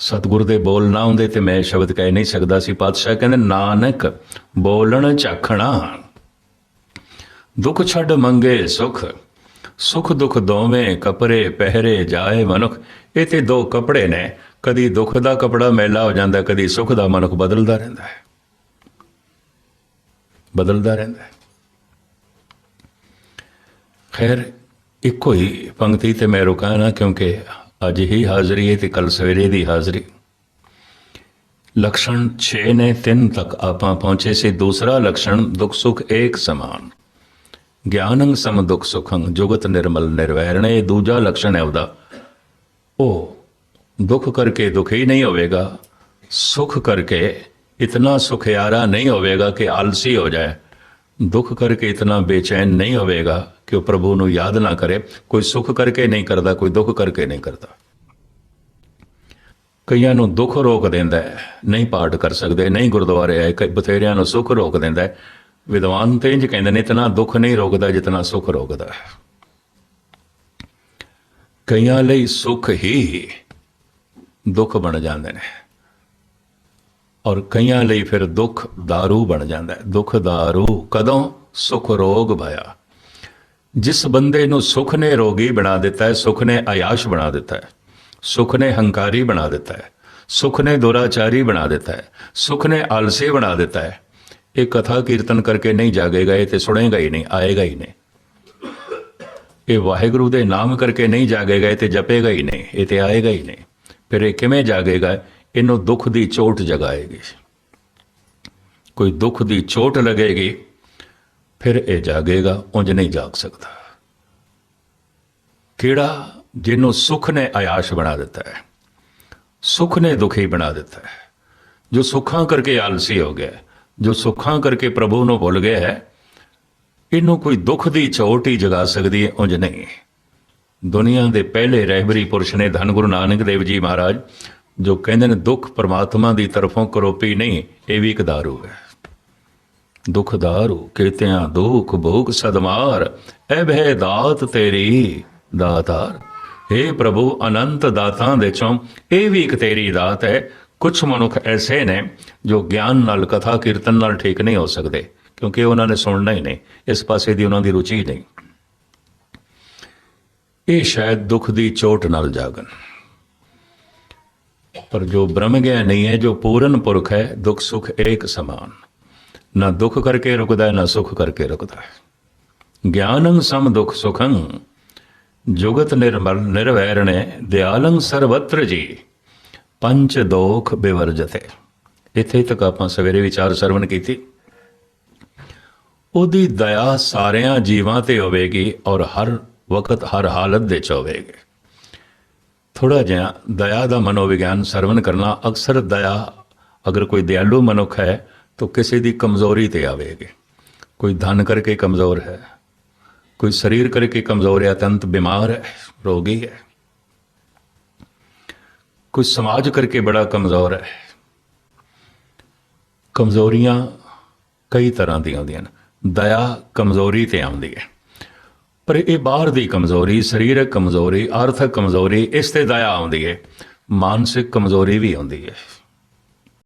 ਸਤਿਗੁਰ ਦੇ ਬੋਲ ਨਾ ਹੁੰਦੇ ਤੇ ਮੈਂ ਸ਼ਬਦ ਕਹਿ ਨਹੀਂ ਸਕਦਾ ਸੀ। ਪਾਤਸ਼ਾਹ ਕਹਿੰਦੇ, ਨਾਨਕ, ਬੋਲਣ ਝਾਖਣਾ ਦੁੱਖ ਛੱਡ ਮੰਗੇ ਸੁਖ ਸੁਖ ਦੁੱਖ ਦੋਵੇਂ ਕਪੜੇ ਪਹਿਰੇ ਜਾਏ ਮਨੁਖ। ਇਹ ਤੇ ਦੋ ਕਪੜੇ ਨੇ। ਕਦੀ ਦੁੱਖ ਦਾ ਕਪੜਾ ਮੈਲਾ ਹੋ ਜਾਂਦਾ, ਕਦੀ ਸੁਖ ਦਾ ਮਨੁਖ ਬਦਲਦਾ ਰਹਿੰਦਾ ਹੈ। ਬਦਲਦਾ ਰਹਿੰਦਾ ਹੈ। ਖੈਰ, ਇੱਕੋ ਹੀ ਪੰਕਤੀ ਤੇ ਮੈਂ ਰੁਕਾਂ ਨਾ ਕਿਉਂਕਿ ਅੱਜ ਹੀ ਹਾਜ਼ਰੀ ਹੈ ਤੇ ਕੱਲ ਸਵੇਰੇ ਦੀ ਹਾਜ਼ਰੀ। ਲਕਸ਼ਣ 6 ਨੇ 3 ਤੱਕ ਆਪਾਂ ਪਹੁੰਚੇ ਸੀ, ਦੂਸਰਾ ਲਕਸ਼ਣ ਦੁੱਖ ਸੁਖ ਏਕ ਸਮਾਨ। ਗਿਆਨੰ ਸਮ ਦੁਖ ਸੁਖੰ, ਜੁਗਤ ਨਿਰਮਲ ਨਿਰਵੈਰਣੇ ਇਹ ਦੂਜਾ ਲਕਸ਼ਣ ਹੈ ਉਹਦਾ। ਉਹ ਦੁੱਖ ਕਰਕੇ ਦੁਖੀ ਨਹੀਂ ਹੋਵੇਗਾ, ਸੁਖ ਕਰਕੇ ਇਤਨਾ ਸੁਖਿਆਰਾ ਨਹੀਂ ਹੋਵੇਗਾ ਕਿ ਆਲਸੀ ਹੋ ਜਾਏ। ਦੁੱਖ ਕਰਕੇ ਇਤਨਾ ਬੇਚੈਨ ਨਹੀਂ ਹੋਵੇਗਾ ਕਿ ਉਹ ਪ੍ਰਭੂ ਨੂੰ ਯਾਦ ਨਾ ਕਰੇ ਕੋਈ ਸੁਖ ਕਰਕੇ ਨਹੀਂ ਕਰਦਾ ਕੋਈ ਦੁੱਖ ਕਰਕੇ ਨਹੀਂ ਕਰਦਾ ਕਈਆਂ ਨੂੰ ਦੁੱਖ ਰੋਕ ਦਿੰਦਾ ਹੈ ਨਹੀਂ ਪਾਠ ਕਰ ਸਕਦੇ ਨਹੀਂ ਗੁਰਦੁਆਰੇ ਆਏ ਕਈ ਬਥੇਰਿਆਂ ਨੂੰ ਸੁੱਖ ਰੋਕ ਦਿੰਦਾ ਹੈ ਵਿਦਵਾਨ ਤੇ ਇੰਜ ਕਹਿੰਦੇ ਨੇ ਇਤਨਾ ਦੁੱਖ ਨਹੀਂ ਰੋਕਦਾ ਜਿਤਨਾ ਸੁੱਖ ਰੋਕਦਾ ਹੈ ਕਈਆਂ ਲਈ ਸੁੱਖ ਹੀ ਦੁੱਖ ਬਣ ਜਾਂਦੇ ਨੇ ਔਰ ਕਈਆਂ ਲਈ ਫਿਰ ਦੁੱਖ दारू ਬਣ ਜਾਂਦਾ ਹੈ ਦੁੱਖ दारू ਕਦੋਂ ਸੁਖ ਰੋਗ ਭਇਆ ਜਿਸ ਬੰਦੇ ਨੂੰ ਸੁਖ ਨੇ ਰੋਗੀ ਬਣਾ ਦਿੱਤਾ ਹੈ, ਸੁਖ ਨੇ ਆਯਾਸ਼ ਬਣਾ ਦਿੱਤਾ ਹੈ, ਸੁਖ ਨੇ ਹੰਕਾਰੀ ਬਣਾ ਦਿੱਤਾ ਹੈ, ਸੁਖ ਨੇ ਦੁਰਾਚਾਰੀ ਬਣਾ ਦਿੱਤਾ ਹੈ, ਸੁਖ ਨੇ ਆਲਸੀ ਬਣਾ ਦਿੱਤਾ ਹੈ। ਇਹ ਕਥਾ ਕੀਰਤਨ ਕਰਕੇ ਨਹੀਂ ਜਾਗੇਗਾ, ਇਹ ਤੇ ਸੁਣੇਗਾ ਹੀ ਨਹੀਂ, ਆਏਗਾ ਹੀ ਨਹੀਂ। ਇਹ ਵਾਹਿਗੁਰੂ ਦੇ ਨਾਮ ਕਰਕੇ ਨਹੀਂ ਜਾਗੇਗਾ, ਇਹ ਤੇ ਜਪੇਗਾ ਹੀ ਨਹੀਂ, ਇਹ ਤੇ ਆਏਗਾ ਹੀ ਨਹੀਂ। ਫਿਰ ਇਹ ਕਿਵੇਂ ਜਾਗੇਗਾ? ਇਹਨੂੰ ਦੁੱਖ ਦੀ ਚੋਟ ਜਗਾਏਗੀ। ਕੋਈ ਦੁੱਖ ਦੀ ਚੋਟ ਲੱਗੇਗੀ ਫਿਰ ਇਹ ਜਾਗੇਗਾ, ਉਂਝ ਨਹੀਂ ਜਾਗ ਸਕਦਾ। ਕਿਹੜਾ ਜਿਹਨੂੰ ਸੁਖ ਨੇ ਆਯਾਸ਼ ਬਣਾ ਦਿੱਤਾ ਹੈ, ਸੁਖ ਨੇ ਦੁਖੀ ਬਣਾ ਦਿੱਤਾ ਹੈ, ਜੋ ਸੁੱਖਾਂ ਕਰਕੇ ਆਲਸੀ ਹੋ ਗਿਆ, ਜੋ ਸੁੱਖਾਂ ਕਰਕੇ ਪ੍ਰਭੂ ਨੂੰ ਭੁੱਲ ਗਿਆ ਹੈ, ਇਹਨੂੰ ਕੋਈ ਦੁੱਖ ਦੀ ਚੋਟ ਹੀ ਜਗਾ ਸਕਦੀ ਹੈ, ਉਂਝ ਨਹੀਂ। ਦੁਨੀਆ ਦੇ ਪਹਿਲੇ ਰਹਿਬਰੀ ਪੁਰਸ਼ ਨੇ ਧੰਨ ਗੁਰੂ ਨਾਨਕ ਦੇਵ ਜੀ ਮਹਾਰਾਜ, ਜੋ ਕਹਿੰਦੇ ਨੇ ਦੁੱਖ ਪਰਮਾਤਮਾ ਦੀ ਤਰਫੋਂ ਕਰੋਪੀ ਨਹੀਂ, ਇਹ ਵੀ ਇੱਕ ਦਾਰੂ ਹੈ। ਦੁਖ ਦਾਰੂ ਕੀਤਿਆਂ ਦੁਖ, ਭੋਗ, ਸਦਮਾਰ, ਐ ਭੈ ਦਾਤ ਤੇਰੀ ਦਾਤਾਰ। हे ਪ੍ਰਭੂ, ਅਨੰਤ ਦਾਤਾਂ ਦੇ ਚੋਂ ਇਹ ਵੀ ਇੱਕ ਤੇਰੀ ਦਾਤ ਹੈ। ਕੁਝ ਮਨੁੱਖ ਐਸੇ ਨੇ ਜੋ ਗਿਆਨ ਨਾਲ, ਕਥਾ, ਕੀਰਤਨ ਨਾਲ ਠੀਕ ਨਹੀਂ ਹੋ ਸਕਦੇ, ਕਿਉਂਕਿ ਉਹਨਾਂ ਨੇ ਸੁਣਨਾ ਹੀ ਨਹੀਂ, ਇਸ ਪਾਸੇ ਦੀ ਉਹਨਾਂ ਦੀ ਰੁਚੀ ਨਹੀਂ। ਇਹ ਸ਼ਾਇਦ ਦੁੱਖ ਦੀ ਚੋਟ ਨਾਲ ਜਾਗਣ। ਪਰ ਜੋ ਬ੍ਰਹਮ ਗਿਆ ਨਹੀਂ ਹੈ, ਜੋ ਪੂਰਨ ਪੁਰਖ ਹੈ ਦੁੱਖ ਸੁਖ ਏਕ ਸਮਾਨ। ਨਾ ਦੁੱਖ ਕਰਕੇ ਰੁਕਦਾ ਹੈ ਨਾ ਸੁਖ ਕਰਕੇ ਰੁਕਦਾ। ਹੈ ਗਿਆਨੰ ਸਮ ਦੁਖ ਸੁਖੰ, ਜੁਗਤ ਨਿਰਮਲ ਨਿਰਵੈਰਣੇ ਦਿਆਲੰ ਸਰਵਤਰ ਜੀ ਪੰਚ ਦੋਖ ਬਿਵਰਜਤੇ। ਇੱਥੇ ਤੱਕ ਆਪਾਂ ਸਵੇਰੇ ਵਿਚਾਰ ਸਰਵਣ ਕੀਤੀ। ਉਹਦੀ ਦਇਆ ਸਾਰਿਆਂ ਜੀਵਾਂ ਤੇ ਹੋਵੇਗੀ ਔਰ ਹਰ ਵਕਤ ਹਰ ਹਾਲਤ ਦੇ ਚ ਹੋਵੇਗੀ। ਥੋੜਾ ਜਿਹਾ ਦਇਆ ਦਾ ਮਨੋਵਿਗਿਆਨ ਸਰਵਣ ਕਰਨਾ ਅਕਸਰ ਦਇਆ, ਅਗਰ ਕੋਈ ਦਿਆਲੂ ਮਨੁੱਖ ਹੈ ਤਾਂ ਕਿਸੇ ਦੀ ਕਮਜ਼ੋਰੀ ਤੇ ਆਵੇਗੀ। ਕੋਈ ਧਨ ਕਰਕੇ ਕਮਜ਼ੋਰ ਹੈ, ਕੋਈ ਸਰੀਰ ਕਰਕੇ ਕਮਜ਼ੋਰ ਹੈ, ਅਤੰਤ ਬਿਮਾਰ ਹੈ, ਰੋਗੀ ਹੈ। ਕੋਈ ਸਮਾਜ ਕਰਕੇ ਬੜਾ ਕਮਜ਼ੋਰ ਹੈ। ਕਮਜ਼ੋਰੀਆਂ ਕਈ ਤਰ੍ਹਾਂ ਦੀਆਂ ਹੁੰਦੀਆਂ ਨੇ। ਦਇਆ ਕਮਜ਼ੋਰੀ ਤੇ ਆਉਂਦੀ ਹੈ। ਪਰ ਇਹ ਬਾਹਰ ਦੀ ਕਮਜ਼ੋਰੀ, ਸਰੀਰਕ ਕਮਜ਼ੋਰੀ, ਆਰਥਿਕ ਕਮਜ਼ੋਰੀ, ਇਸ ਤੇ ਦਇਆ ਆਉਂਦੀ ਹੈ। ਮਾਨਸਿਕ ਕਮਜ਼ੋਰੀ ਵੀ ਆਉਂਦੀ ਹੈ।